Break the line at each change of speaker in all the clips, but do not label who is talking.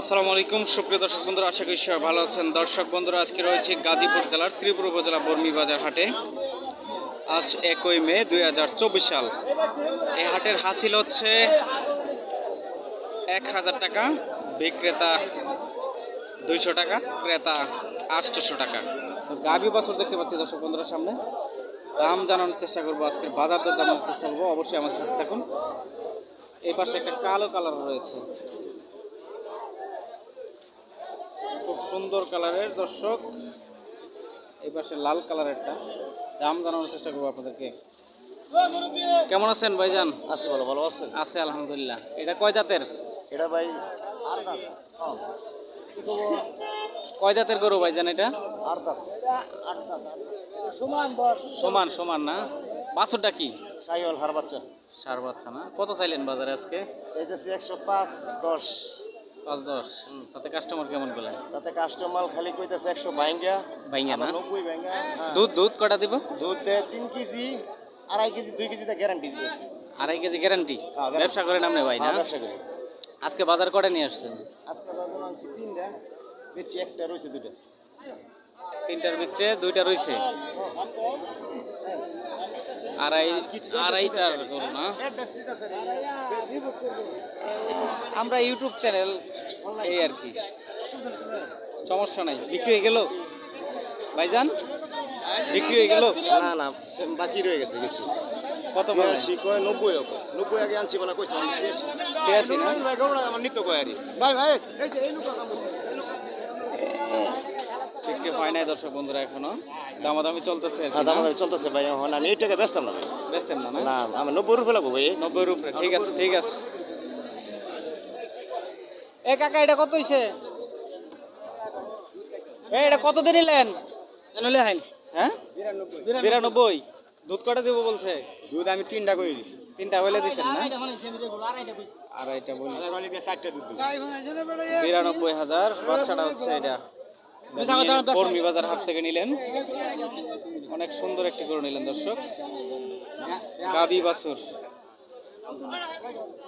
আসসালামু আলাইকুম, সুপ্রিয় দর্শক বন্ধুরা, আশা করি সবাই ভালো আছেন। দর্শক বন্ধুরা, আজকে রয়েছে গাজীপুর জেলার শ্রীপুর উপজেলা বর্মি বাজার হাটে। আজ একই মে দুই হাজার চব্বিশ সাল। এই হাটের হাসিল হচ্ছে এক হাজার টাকা, বিক্রেতা দুইশো টাকা, ক্রেতা আটশোশো টাকা। গাভী বছর দেখতে পাচ্ছি দর্শক বন্ধুরা সামনে। দাম জানানোর চেষ্টা করব, আজকের বাজার দর জানানোর চেষ্টা করব। অবশ্যই আমার সাথে থাকুন। এই পাশে একটা কালো কালার রয়েছে। খুব সুন্দর কালারের দর্শক। এই পাশে লাল কালারেরটা। দাম জানানোর চেষ্টা করব আপনাদেরকে। কেমন আছেন ভাইজান?
আছে ভালো ভালো আছেন?
আছে আলহামদুলিল্লাহ। এটা কয় দাঁতের
এটা ভাই
কয় দাঁতের গরু ভাইজান এটা?
সমান
সমান সমান না? বাছরটা কি?
সাইওয়াল হার বাচ্চা।
সার বাচ্চা না? কত চাইলেন বাজারে আজকে?
চাইতেছি একশো পাঁচ দশ।
পাঁচ দশ। তাতে কাস্টমার কেমন পেলেন?
তাতে কাস্টমার খালি কইতেছে একশো বাইঙ্গা
ভাইঙ্গা না?
নব্বই বাইঙ্গা হ্যাঁ।
দুধ দুধ কটা দিব?
দুধ তিন কেজি আড়াই কেজি দুই কেজিতে গ্যারান্টি দিতেছে।
আড়াই কেজি গ্যারান্টি ব্যবসা করে নামনে ভাই না?
হ্যাঁ, ব্যবসা করি।
আজকে বাজার কটা নিয়ে আসছেন?
আজকে বাজার আনছি তিনটা দিচ্ছি একটা রয়েছে দুটো
তিনটার ভিতরে দুইটা রয়েছে আড়াই আড়াইটার গরু না? আমরা ইউটিউব চ্যানেল এই আর কি। সমস্যা নাই। বিক্রি হয়ে গেল? ভাইজান? বিক্রি হয়ে গেল?
না না বাকি রয়ে গেছে কিছু।
কত?
ছিয়াশি কয় নব্বই কয় নব্বই আগে আনছি বলা কইছি ছিয়াশি।
না?
ভাই গৌড়া আমার নিত্য কয় আরি। ভাই ভাই এই যে এই লোক
বিক্রি হয় নাই দর্শক বন্ধুরা এখনও? দামাদামি চলতেছে
হ্যাঁ
না?
চলতেছে ভাই এখন আমি এই টাকা ব্যস্ত না।
বেচতেন না না?
আমি নব্বই রুপে লাগবো ভাই।
নব্বই উপরে ঠিক আছে ঠিক আছে। এ কাকা এটা কত হইছে? এ এটা কত দিন নিলেন? নলে হাইন হ্যাঁ? বিরানব্বই। দুধ কটা দেবো বলছে?
দুধ আমি তিনটা করে দিছি।
তিনটা হইলে দিচ্ছেন না? আড়াইটা বলি
দুধ
বিরানব্বই হাজার বাচ্চাটা হচ্ছে এটা। কর্মী বাজার হাট থেকে নিলেন। অনেক সুন্দর একটি গরু নিলেন দর্শক। গাবি বাছুর।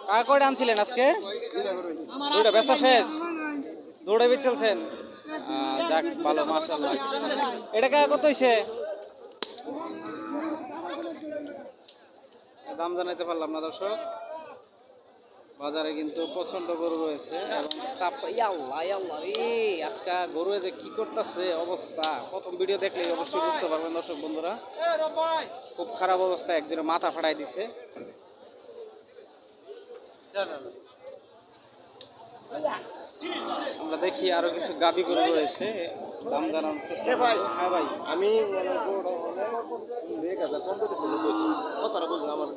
কাকা কয়টা আনছিলেন আজকে? দুইটা বেচা শেষ? দৌড়ে বেচলছেন যাক, ভালো মাশাল্লাহ এটা কাকা কত হইছে? দাম জানাইতে পারলাম না, দর্শক। বাজারে কিন্তু প্রচণ্ড গরু রয়েছে এবং তাপ ইয়াল্লা আজকে গরু যে কি করতেছে অবস্থা? প্রথম ভিডিও দেখলে অবশ্যই বুঝতে পারবেন, দর্শক বন্ধুরা। খুব খারাপ অবস্থা, একজনের মাথা ফাটাই দিছে। আমরা দেখি আরও কিছু গাবি গরু রয়েছে। দাম জানানোর চেষ্টা
ভাই।
হ্যাঁ ভাই।
আমি মানে এক হাজার কম করতেছি আমার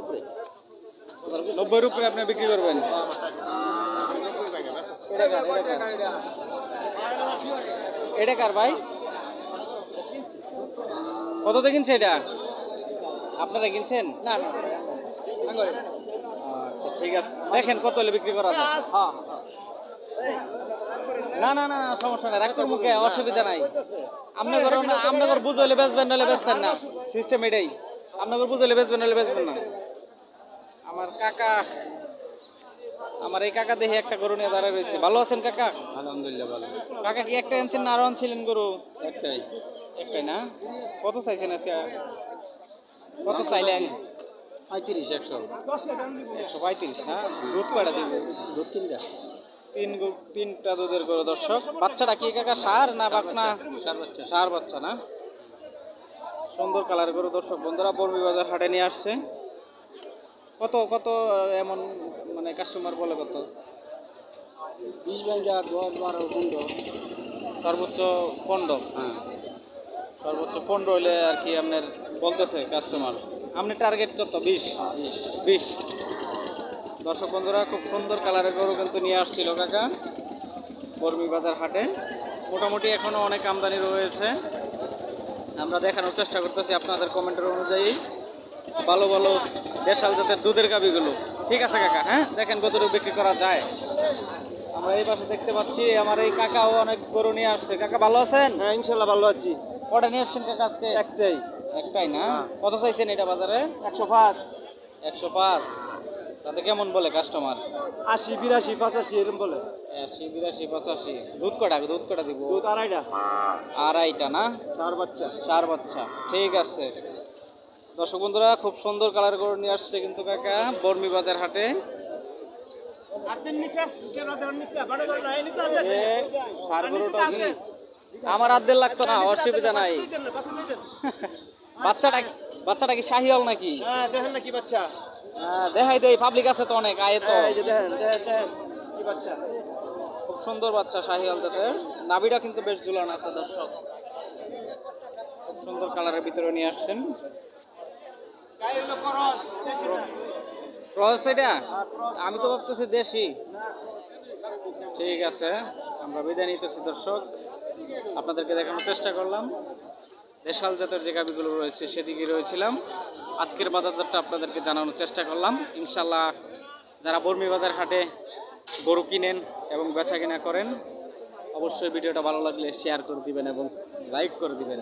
উপরে
নব্বই রুপে আপনি বিক্রি করবেন। এটা কার ভাই? কততে কিনছে এটা? আপনারা কিনছেন? না আচ্ছা ঠিক আছে। দেখেন কত হলে বিক্রি করা যায়। না না না সমস্যা নাই। রাখতে মুখে অসুবিধা নাই। আপনাদের না আপনাদের বুঝলে বেচবেন নাহলে বেচবেন না। সিস্টেম এটাই। আপনাদের বুঝলে বেচবেন নাহলে বেচবেন না। আমার কাকা আমার এই কাকা দেখি একটা গরু নিয়ে দাঁড়ায় রয়েছে। ভালো আছেন কাকা?
আলহামদুলিল্লাহ ভালো।
কাকা কি একটা আনছেন না আরও আনছিলেন গরু?
একটাই।
একটাই না? কত চাইছেন আজকে? কত চাইলেন?
পঁয়ত্রিশ একশো।
একশো পঁয়ত্রিশ না দুধ কয়টা দিব?
দু তিনটা।
তিন তিনটা দুধের গরু দর্শক। বাচ্চাটা কি কাকা সার না বাকনা
সার বাচ্চা।
সার বাচ্চা না? সুন্দর কালার গরু দর্শক বন্ধুরা বর্মি বাজার হাটে নিয়ে আসছে। কত কত এমন মানে কাস্টমার বলে কত?
বিশ ব্যাংকা দশ বারো পনেরো।
সর্বোচ্চ পনেরো
হ্যাঁ।
সর্বোচ্চ পনেরো হলে আর কি আপনার বলতেছে কাস্টমার আপনি টার্গেট কত? বিশ। বিশ। দর্শক বন্ধুরা খুব সুন্দর কালারের গরু কিন্তু নিয়ে আসছিল কাকা। বর্মি বাজার হাটে। মোটামুটি এখনও অনেক আমদানি রয়েছে। আমরা দেখানোর চেষ্টা করতেছি আপনাদের কমেন্টের অনুযায়ী। ভালো ভালো দেশাল জাতের দুধের গাবিগুলো ঠিক আছে কাকা হ্যাঁ? দেখেন কতটুকু বিক্রি করা যায়। আমরা এই পাশে দেখতে পাচ্ছি আমার এই কাকাও অনেক গরু নিয়ে আসছে। কাকা ভালো আছেন?
হ্যাঁ ইনশাল্লাহ ভালো আছি।
কটা নিয়ে আসছেন কাকা আজকে?
একটাই।
একটাই না। কত চাইছেন এটা বাজারে?
একশো পাঁচ।
একশো পাঁচ। তাতে কেমন বলে কাস্টমার
আশি বিরাশি পঁচাশি এরকম বলে।
আশি বিরাশি পঁচাশি। দুধ কটা? দুধ কটা দিব?
দুধ আড়াইটা।
আড়াইটা না?
চার বাচ্চা।
চার বাচ্চা। ঠিক আছে। দর্শক বন্ধুরা খুব সুন্দর কালার করে নিয়ে আসছে কিন্তু কাকা বর্মি বাজার হাটে। গরুটা আমার আদ্যের লাগতো না অসুবিধা নাই। বাচ্চাটা বাচ্চাটা কি শাহিয়াল নাকি?
হ্যাঁ দেখেন না কি বাচ্চা।
হ্যাঁ, দেখাই দেই পাবলিক আছে তো অনেক আয়ে তো।
এই যে দেখেন দেখেন দেখেন কি বাচ্চা।
খুব সুন্দর বাচ্চা শাহিয়াল জাতের। নাভিটা কিন্তু বেশ ঝুলানো আছে দর্শক। খুব সুন্দর কালারের ভিতরে নিয়ে আসছেন। ক্রস এটা? আমি তো ভাবতেছি দেশি। ঠিক আছে আমরা বিদায় নিতেছি দর্শক। আপনাদেরকে দেখানোর চেষ্টা করলাম। দেশাল জাতের যে গাবিগুলো রয়েছে, সেদিকে রয়েছিলাম। আজকের বাজার দরটা আপনাদেরকে জানানোর চেষ্টা করলাম। ইনশাল্লাহ যারা বর্মি বাজার হাটে গরু কিনেন এবং বেচা কেনা করেন, অবশ্যই ভিডিওটা ভালো লাগলে শেয়ার করে দিবেন এবং লাইক করে দিবেন।